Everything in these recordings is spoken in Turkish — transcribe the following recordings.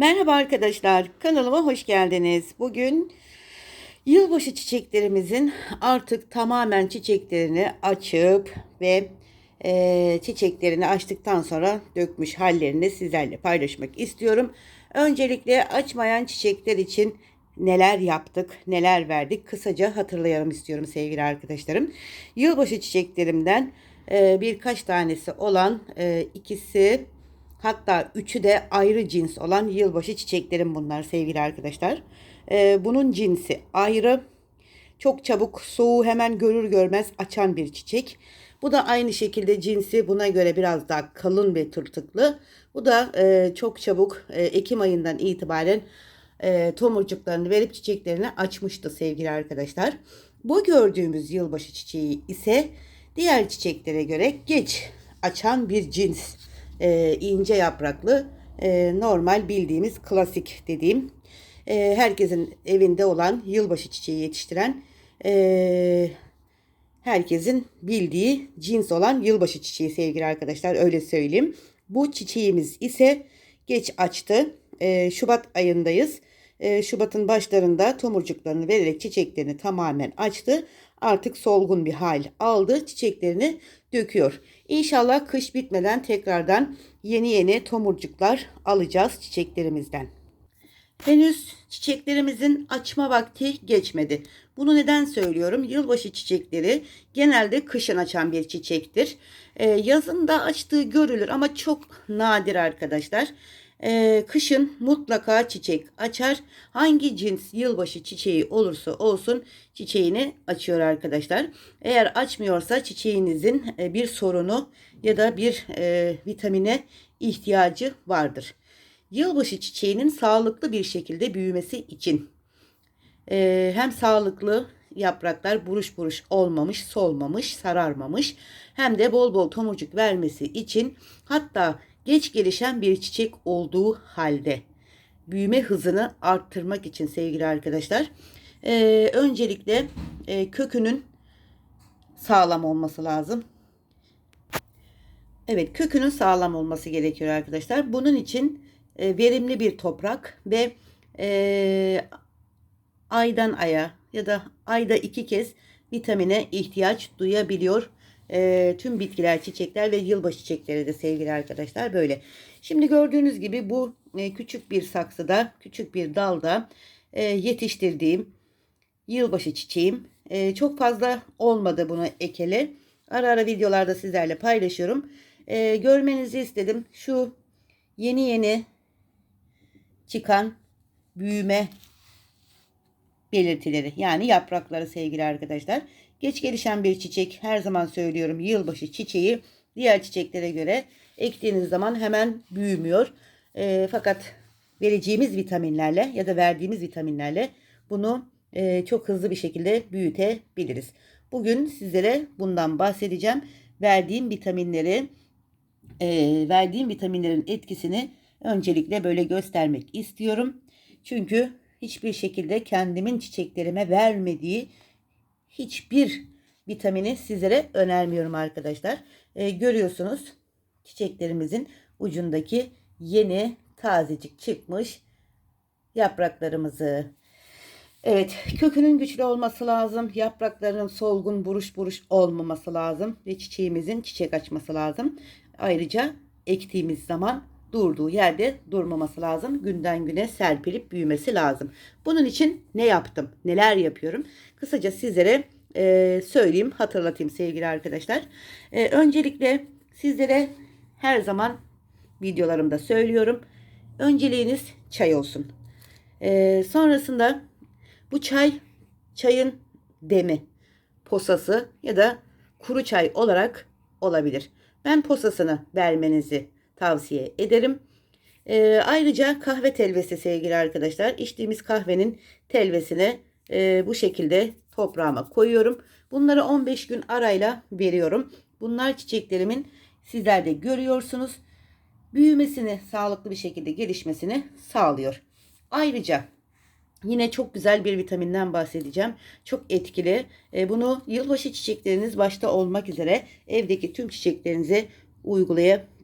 Merhaba arkadaşlar, kanalıma hoş geldiniz. Bugün yılbaşı çiçeklerimizin artık tamamen çiçeklerini açıp ve e, çiçeklerini açtıktan sonra dökmüş hallerini sizlerle paylaşmak istiyorum. Öncelikle açmayan çiçekler için neler yaptık, neler verdik kısaca hatırlayalım istiyorum sevgili arkadaşlarım. Yılbaşı çiçeklerimden e, birkaç tanesi olan e, ikisi Hatta üçü de ayrı cins olan yılbaşı çiçeklerim bunlar sevgili arkadaşlar. Ee, bunun cinsi ayrı. Çok çabuk soğuğu hemen görür görmez açan bir çiçek. Bu da aynı şekilde cinsi buna göre biraz daha kalın ve tırtıklı. Bu da e, çok çabuk e, Ekim ayından itibaren e, tomurcuklarını verip çiçeklerini açmıştı sevgili arkadaşlar. Bu gördüğümüz yılbaşı çiçeği ise diğer çiçeklere göre geç açan bir cins e, ince yapraklı e, normal bildiğimiz klasik dediğim e, herkesin evinde olan yılbaşı çiçeği yetiştiren e, herkesin bildiği cins olan yılbaşı çiçeği sevgili arkadaşlar öyle söyleyeyim. Bu çiçeğimiz ise geç açtı. E, Şubat ayındayız. E, Şubat'ın başlarında tomurcuklarını vererek çiçeklerini tamamen açtı. Artık solgun bir hal aldı. Çiçeklerini döküyor. İnşallah kış bitmeden tekrardan yeni yeni tomurcuklar alacağız çiçeklerimizden. Henüz çiçeklerimizin açma vakti geçmedi. Bunu neden söylüyorum? Yılbaşı çiçekleri genelde kışın açan bir çiçektir. Ee, yazın da açtığı görülür ama çok nadir arkadaşlar. Ee, kışın mutlaka çiçek açar. Hangi cins yılbaşı çiçeği olursa olsun çiçeğini açıyor arkadaşlar. Eğer açmıyorsa çiçeğinizin e, bir sorunu ya da bir e, vitamine ihtiyacı vardır. Yılbaşı çiçeğinin sağlıklı bir şekilde büyümesi için e, hem sağlıklı yapraklar buruş buruş olmamış, solmamış, sararmamış hem de bol bol tomurcuk vermesi için hatta geç gelişen bir çiçek olduğu halde büyüme hızını arttırmak için sevgili arkadaşlar e, öncelikle e, kökünün sağlam olması lazım. Evet kökünün sağlam olması gerekiyor arkadaşlar. Bunun için e, verimli bir toprak ve e, aydan aya ya da ayda iki kez vitamine ihtiyaç duyabiliyor. E, tüm bitkiler, çiçekler ve yılbaşı çiçekleri de sevgili arkadaşlar böyle. Şimdi gördüğünüz gibi bu e, küçük bir saksıda, küçük bir dalda e, yetiştirdiğim yılbaşı çiçeğim. E, çok fazla olmadı bunu ekeli. Ara ara videolarda sizlerle paylaşıyorum. E, görmenizi istedim. Şu yeni yeni çıkan büyüme belirtileri yani yaprakları sevgili arkadaşlar. Geç gelişen bir çiçek her zaman söylüyorum yılbaşı çiçeği diğer çiçeklere göre ektiğiniz zaman hemen büyümüyor. E, fakat vereceğimiz vitaminlerle ya da verdiğimiz vitaminlerle bunu e, çok hızlı bir şekilde büyütebiliriz. Bugün sizlere bundan bahsedeceğim. Verdiğim vitaminleri, e, verdiğim vitaminlerin etkisini öncelikle böyle göstermek istiyorum. Çünkü hiçbir şekilde kendimin çiçeklerime vermediği hiçbir vitamini sizlere önermiyorum arkadaşlar. E, görüyorsunuz çiçeklerimizin ucundaki yeni tazecik çıkmış yapraklarımızı. Evet kökünün güçlü olması lazım. Yapraklarının solgun buruş buruş olmaması lazım. Ve çiçeğimizin çiçek açması lazım. Ayrıca ektiğimiz zaman durduğu yerde durmaması lazım. Günden güne serpilip büyümesi lazım. Bunun için ne yaptım? Neler yapıyorum? Kısaca sizlere e, söyleyeyim, hatırlatayım sevgili arkadaşlar. E, öncelikle sizlere her zaman videolarımda söylüyorum. Önceliğiniz çay olsun. E, sonrasında bu çay çayın demi, posası ya da kuru çay olarak olabilir. Ben posasını vermenizi tavsiye ederim. E, ayrıca kahve telvesi sevgili arkadaşlar. İçtiğimiz kahvenin telvesine e, bu şekilde toprağıma koyuyorum. Bunları 15 gün arayla veriyorum. Bunlar çiçeklerimin sizler de görüyorsunuz. Büyümesini, sağlıklı bir şekilde gelişmesini sağlıyor. Ayrıca Yine çok güzel bir vitaminden bahsedeceğim. Çok etkili. E, bunu yılbaşı çiçekleriniz başta olmak üzere evdeki tüm çiçeklerinize uygulayabilirsiniz.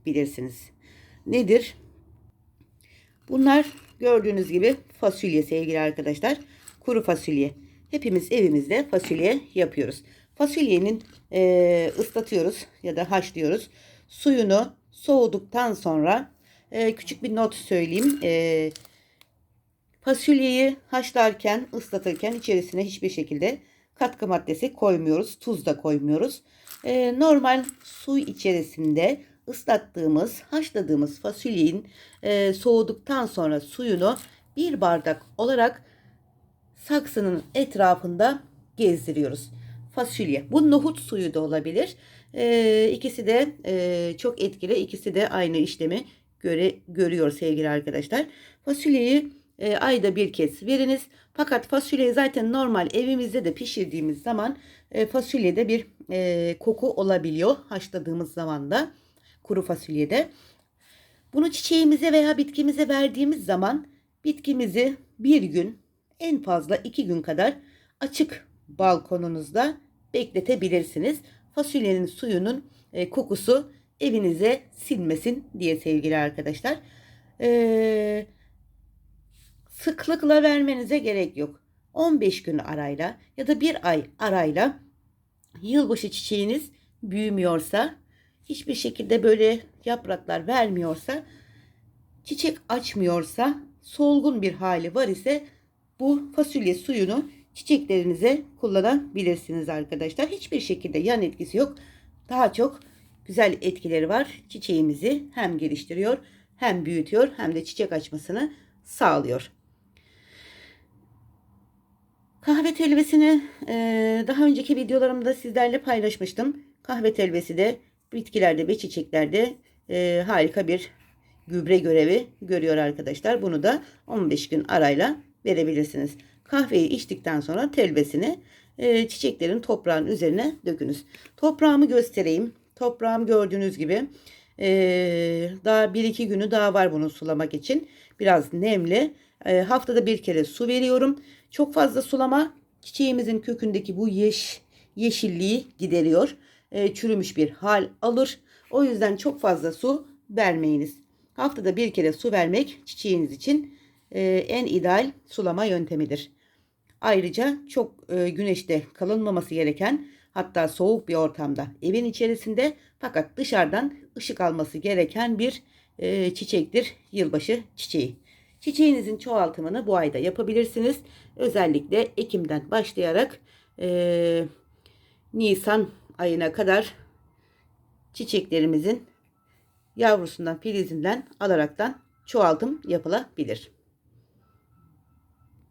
Nedir? Bunlar gördüğünüz gibi fasulye sevgili arkadaşlar. Kuru fasulye. Hepimiz evimizde fasulye yapıyoruz. Fasulyenin e, ıslatıyoruz ya da haşlıyoruz. Suyunu soğuduktan sonra e, küçük bir not söyleyeyim. E, fasulyeyi haşlarken, ıslatırken içerisine hiçbir şekilde katkı maddesi koymuyoruz. Tuz da koymuyoruz. E, normal su içerisinde ıslattığımız, haşladığımız fasulyenin e, soğuduktan sonra suyunu bir bardak olarak saksının etrafında gezdiriyoruz. Fasulye. Bu nohut suyu da olabilir. E, ikisi de e, çok etkili. İkisi de aynı işlemi göre, görüyor sevgili arkadaşlar. Fasulyeyi e, ayda bir kez veriniz. Fakat fasulyeyi zaten normal evimizde de pişirdiğimiz zaman e, fasulyede bir e, koku olabiliyor. Haşladığımız zaman da kuru fasulyede. Bunu çiçeğimize veya bitkimize verdiğimiz zaman bitkimizi bir gün en fazla iki gün kadar açık balkonunuzda bekletebilirsiniz. Fasulyenin suyunun e, kokusu evinize silmesin diye sevgili arkadaşlar. E, sıklıkla vermenize gerek yok. 15 gün arayla ya da bir ay arayla yılbaşı çiçeğiniz büyümüyorsa hiçbir şekilde böyle yapraklar vermiyorsa, çiçek açmıyorsa, solgun bir hali var ise bu fasulye suyunu çiçeklerinize kullanabilirsiniz arkadaşlar. Hiçbir şekilde yan etkisi yok. Daha çok güzel etkileri var. Çiçeğimizi hem geliştiriyor, hem büyütüyor, hem de çiçek açmasını sağlıyor. Kahve telvesini daha önceki videolarımda sizlerle paylaşmıştım. Kahve telvesi de bitkilerde ve çiçeklerde e, harika bir gübre görevi görüyor arkadaşlar. Bunu da 15 gün arayla verebilirsiniz. Kahveyi içtikten sonra telvesini e, çiçeklerin toprağın üzerine dökünüz. Toprağımı göstereyim. Toprağım gördüğünüz gibi e, daha 1-2 günü daha var bunu sulamak için. Biraz nemli. E, haftada bir kere su veriyorum. Çok fazla sulama çiçeğimizin kökündeki bu yeş, yeşilliği gideriyor e, çürümüş bir hal alır. O yüzden çok fazla su vermeyiniz. Haftada bir kere su vermek çiçeğiniz için e, en ideal sulama yöntemidir. Ayrıca çok e, güneşte kalınmaması gereken hatta soğuk bir ortamda evin içerisinde fakat dışarıdan ışık alması gereken bir çiçektir yılbaşı çiçeği. Çiçeğinizin çoğaltımını bu ayda yapabilirsiniz. Özellikle Ekim'den başlayarak e, Nisan ayına kadar çiçeklerimizin yavrusundan filizinden alaraktan çoğaltım yapılabilir.